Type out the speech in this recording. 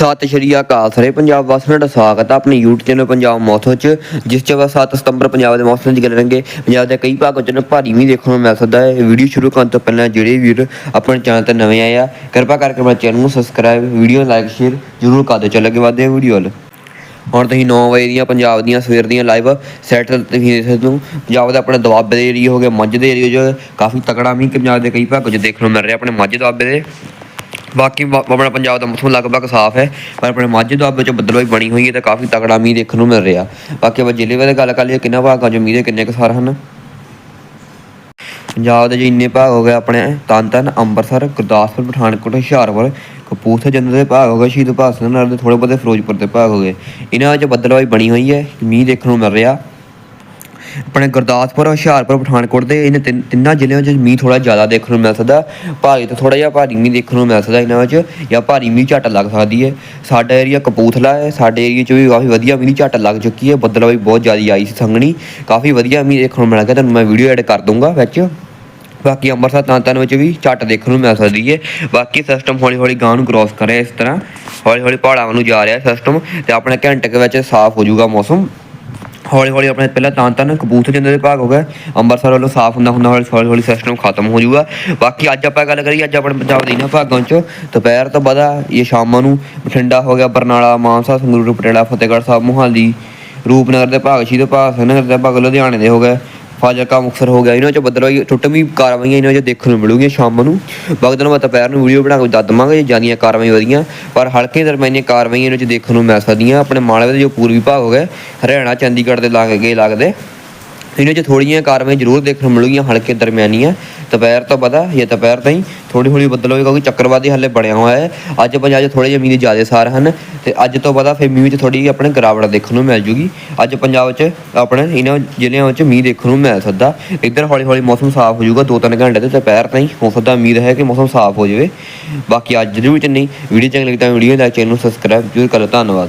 ਸਤਿ ਸ਼੍ਰੀ ਅਕਾਲ ਸਾਰੇ ਪੰਜਾਬ ਵਾਸੀਆਂ ਦਾ ਸਵਾਗਤ ਹੈ। ਆਪਣੇ YouTube ਚੈਨਲ ਪੰਜਾਬ ਮੌਸਮ ਚ, ਜਿਸ ਚ ਬਸ 7 ਸਤੰਬਰ ਪੰਜਾਬ ਦੇ ਮੌਸਮ ਦੀ ਗੱਲ ਕਰਾਂਗੇ। ਪੰਜਾਬ ਦੇ ਕਈ ਭਾਗਾਂ ਚ ਨਾ ਭਾਰੀ ਮੀਂਹ ਦੇਖਣ ਨੂੰ ਮਿਲ ਸਕਦਾ ਹੈ। ਵੀਡੀਓ ਸ਼ੁਰੂ ਕਰਨ ਤੋਂ ਪਹਿਲਾਂ ਜਿਹੜੇ ਵੀਰ ਆਪਣੇ ਚੈਨਲ ਤੇ ਨਵੇਂ ਆਏ ਆ, ਕਿਰਪਾ ਕਰਕੇ ਆਪਣੇ ਚੈਨਲ ਨੂੰ ਸਬਸਕ੍ਰਾਈਬ ਵੀਡੀਓ ਲਾਈਕ ਸ਼ੇਅਰ ਜ਼ਰੂਰ ਕਰ ਦਿਓ। ਚੱਲ ਅੱਗੇ ਵਧਦੇ ਹਾਂ ਵੀਡੀਓ ਵੱਲ। ਹੁਣ ਤੁਸੀਂ 9 ਵਜੇ ਦੀਆਂ ਪੰਜਾਬ ਦੀਆਂ, ਸਵੇਰ ਦੀਆਂ ਲਾਈਵ ਸੈਟ ਤੁਸੀਂ ਦੇਖ ਸਕਦੇ ਹੋ। ਪੰਜਾਬ ਦਾ ਆਪਣੇ ਦੁਆਬੇ ਦੇ ਏਰੀਆ ਹੋ ਗਿਆ ਮੱਝ ਦੇ ਏਰੀਆ ਜੋ ਕਾਫੀ ਤਕੜਾ ਮੀਂਹ ਪੰਜਾਬ ਦੇ ਕਈ ਭਾਗਾਂ 'ਚ ਦੇਖਣ ਨੂੰ ਮਿਲ ਰਿਹਾ ਆਪਣੇ ਮੱਝ ਦੁਆਬੇ ਦੇ। ਬਾਕੀ ਆਪਣਾ ਪੰਜਾਬ ਦਾ ਮੌਸਮ ਲਗਭਗ ਸਾਫ਼ ਹੈ, ਪਰ ਆਪਣੇ ਮਾਝੇ ਦੁਆਬੇ ਚ ਬੱਦਲਵਾਈ ਬਣੀ ਹੋਈ ਹੈ ਤੇ ਕਾਫੀ ਤਕੜਾ ਮੀਂਹ ਦੇਖਣ ਨੂੰ ਮਿਲ ਰਿਹਾ। ਬਾਕੀ ਆਪਾਂ ਜ਼ਿਲ੍ਹੇ ਬਾਰੇ ਗੱਲ ਕਰ ਲਈਏ, ਕਿੰਨਾ ਭਾਗਾਂ ਚ ਮੀਂਹ ਦੇ, ਕਿੰਨੇ ਕੁ ਸਾਰ ਹਨ? ਪੰਜਾਬ ਦੇ ਜੋ ਇੰਨੇ ਭਾਗ ਹੋ ਗਏ ਆਪਣੇ ਤਰਨ ਅੰਮ੍ਰਿਤਸਰ, ਗੁਰਦਾਸਪੁਰ, ਪਠਾਨਕੋਟ, ਹੁਸ਼ਿਆਰਪੁਰ, ਕਪੂਰਥਲੇ ਜੰਦਰ ਦੇ ਭਾਗ ਹੋ ਗਏ, ਸ਼ਹੀਦ ਭਗਤ ਸਿੰਘ ਨਗਰ ਦੇ ਥੋੜੇ ਬਹੁਤੇ ਫਿਰੋਜ਼ਪੁਰ ਦੇ ਭਾਗ ਹੋ ਗਏ। ਇਹਨਾਂ ਵਿੱਚ ਬੱਦਲਵਾਈ ਬਣੀ ਹੋਈ ਹੈ, ਮੀਂਹ ਦੇਖਣ ਨੂੰ ਮਿਲ ਰਿਹਾ। ਆਪਣੇ ਗੁਰਦਾਸਪੁਰ, ਹੁਸ਼ਿਆਰਪੁਰ, ਪਠਾਨਕੋਟ ਦੇ ਇਹਨਾਂ ਤਿੰਨ- ਤਿੰਨਾਂ ਜ਼ਿਲ੍ਹਿਆਂ 'ਚ ਮੀਂਹ ਥੋੜਾ ਜ਼ਿਆਦਾ ਦੇਖਣ ਨੂੰ ਮਿਲ ਸਕਦਾ। ਭਾਰੀ ਤੋਂ ਥੋੜਾ ਜਿਹਾ ਭਾਰੀ ਮੀਂਹ ਦੇਖਣ ਨੂੰ ਮਿਲ ਸਕਦਾ ਇਹਨਾਂ ਵਿੱਚ ਜਾਂ ਭਾਰੀ ਮੀਂਹ ਝੱਟ ਲੱਗ ਸਕਦੀ ਹੈ। ਸਾਡਾ ਏਰੀਆ ਕਪੂਥਲਾ ਹੈ, ਸਾਡੇ ਏਰੀਆ 'ਚ ਵੀ ਕਾਫੀ ਵਧੀਆ ਮੀਂਹ ਝੱਟ ਲੱਗ ਚੁੱਕੀ ਹੈ। ਬੱਦਲਵਾਈ ਬਹੁਤ ਜ਼ਿਆਦਾ ਆਈ ਸੀ ਸੰਘਣੀ। ਕਾਫੀ ਵਧੀਆ ਮੀਂਹ ਦੇਖਣ ਨੂੰ ਮਿਲ ਗਿਆ। ਤੁਹਾਨੂੰ ਮੈਂ ਵੀਡੀਓ ਐਡ ਕਰ ਦੂੰਗਾ ਵਿੱਚ। ਬਾਕੀ ਅੰਮ੍ਰਿਤਸਰ ਤਾਂ ਤਾਂਤਨ ਵਿੱਚ ਵੀ ਝੱਟ ਦੇਖਣ ਨੂੰ ਮਿਲ ਸਕਦੀ ਹੈ। ਬਾਕੀ ਸਿਸਟਮ ਹੌਲੀ ਹੌਲੀ ਗਾਂ ਨੂੰ ਕ੍ਰੋਸ ਕਰ ਰਿਹਾ ਇਸ ਤਰ੍ਹਾਂ। ਹੌਲੀ ਹੌਲੀ ਪਹਾੜਾਂ ਨੂੰ ਜਾ ਰਿਹਾ ਸਿਸਟਮ ਤੇ ਆਪਣੇ ਘੰਟੇ ਵਿੱਚ ਸਾਫ਼ ਹੋ ਜਾਊਗਾ ਮੌਸਮ। ਹੌਲੀ ਹੌਲੀ ਆਪਣੇ ਪਹਿਲਾਂ ਤਾਂ ਤਾਂ ਕਬੂਤਰ ਜਿੰਦੇ ਦੇ ਭਾਗ ਹੋ ਗਏ, ਅੰਮ੍ਰਿਤਸਰ ਵੱਲੋਂ ਸਾਫ਼ ਹੁੰਦਾ ਹੁੰਦਾ, ਹੌਲੀ ਹੌਲੀ ਹੌਲੀ ਸਿਸਟਮ ਖਤਮ ਹੋ ਜਾਊਗਾ। ਬਾਕੀ ਅੱਜ ਆਪਾਂ ਗੱਲ ਕਰੀਏ, ਅੱਜ ਆਪਣੇ ਪੰਜਾਬ ਦੇ ਇਹਨਾਂ ਭਾਗਾਂ 'ਚ, ਦੁਪਹਿਰ ਤੋਂ ਬਾਅਦ ਇਹ ਸ਼ਾਮਾਂ ਨੂੰ ਬਠਿੰਡਾ ਹੋ ਗਿਆ, ਬਰਨਾਲਾ, ਮਾਨਸਾ, ਸੰਗਰੂਰ ਪਟਿਆਲਾ ਫਤਿਹਗੜ੍ਹ ਸਾਹਿਬ, ਮੋਹਾਲੀ, ਰੂਪਨਗਰ ਦੇ ਭਾਗ, ਸ਼ਹੀਦ ਭਾਗ ਸਿੰਘ ਨਗਰ ਦੇ ਭਾਗ, ਲੁਧਿਆਣੇ ਦੇ ਹੋ ਗਏ। ਫਾਜ਼ਿਲਕਾ ਮੁਕਤਸਰ ਹੋ ਗਿਆ, ਇਹਨਾਂ 'ਚ ਬੱਦਲਵਾਈ ਟੁੱਟਵੀਂ ਕਾਰਵਾਈਆਂ ਇਹਨਾਂ 'ਚ ਦੇਖਣ ਨੂੰ ਮਿਲੂਗੀਆਂ ਸ਼ਾਮ ਨੂੰ। ਬਗਦਨ ਮੈਂ ਦੁਪਹਿਰ ਨੂੰ ਵੀਡੀਓ ਬਣਾ ਕੇ ਦੱਸ ਦਵਾਂਗੇ ਜੇ ਜਿਆਦੀਆਂ ਕਾਰਵਾਈਆਂ ਵਧੀਆਂ, ਪਰ ਹਲਕੇ ਦਰਮਿਆਨੀਆਂ ਕਾਰਵਾਈਆਂ ਇਹਨਾਂ 'ਚ ਦੇਖਣ ਨੂੰ ਮਿਲ ਸਕਦੀਆਂ। ਆਪਣੇ ਮਾਲਵੇ ਦੇ ਜੋ ਪੂਰਬੀ ਭਾਗ ਹੋ ਗਏ, ਹਰਿਆਣਾ, ਚੰਡੀਗੜ੍ਹ ਦੇ ਲਾਗੇ ਲੱਗਦੇ, ਇਹਨਾਂ 'ਚ ਥੋੜੀਆਂ ਕਾਰਵਾਈਆਂ ਜ਼ਰੂਰ ਦੇਖਣ ਨੂੰ ਮਿਲੂਗੀਆਂ ਹਲਕੇ ਦਰਮਿਆਨੀਆਂ। ਦੁਪਹਿਰ ਤੋਂ ਪਤਾ ਜਾਂ ਦੁਪਹਿਰ ਤਾਈਂ ਥੋੜੀ ਹੌਲੀ ਬੱਦਲ ਹੋਈ ਕਿਉਂਕਿ ਚੱਕਰਵਾਦੀ ਹੱਲੇ ਬਣਿਆ ਹੋਇਆ ਹੈ। ਅੱਜ ਪੰਜਾਬ 'ਚ ਥੋੜੇ ਜਿਹੇ ਮੀਂਹ ਦੇ ਜ਼ਿਆਦਾ ਸਾਰ ਹਨ ਤੇ ਅੱਜ ਤੋਂ ਪਤਾ ਫਿਰ ਮੀਂਹ 'ਚ ਥੋੜੀ ਆਪਣੇ ਗਿਰਾਵਟ ਦੇਖਣ ਨੂੰ ਮਿਲ ਜੂਗੀ। ਅੱਜ ਪੰਜਾਬ 'ਚ ਆਪਣੇ ਇਹਨਾਂ ਜ਼ਿਲ੍ਹਿਆਂ ਵਿੱਚ ਮੀਂਹ ਦੇਖਣ ਨੂੰ ਮਿਲ ਸਕਦਾ। ਇੱਧਰ ਹੌਲੀ ਹੌਲੀ ਮੌਸਮ ਸਾਫ਼ ਹੋ ਜਾਊਗਾ 2-3 ਘੰਟੇ ਤੇ ਦੁਪਹਿਰ ਤਾਈਂ ਹੋ ਸਕਦਾ ਉਮੀਦ ਹੈ ਕਿ ਮੌਸਮ ਸਾਫ਼ ਹੋ ਜਾਵੇ। ਬਾਕੀ ਅੱਜ ਦੇ ਵਿੱਚ ਨਹੀਂ ਵੀਡੀਓ ਚੰਗੀ ਲੱਗੀ ਤਾਂ ਵੀਡੀਓ ਲਾਈਕ, ਚੈਨਲ ਨੂੰ ਸਬਸਕ੍ਰਾਈਬ ਜ਼ਰੂਰ ਕਰੋ ਧੰਨਵਾਦ।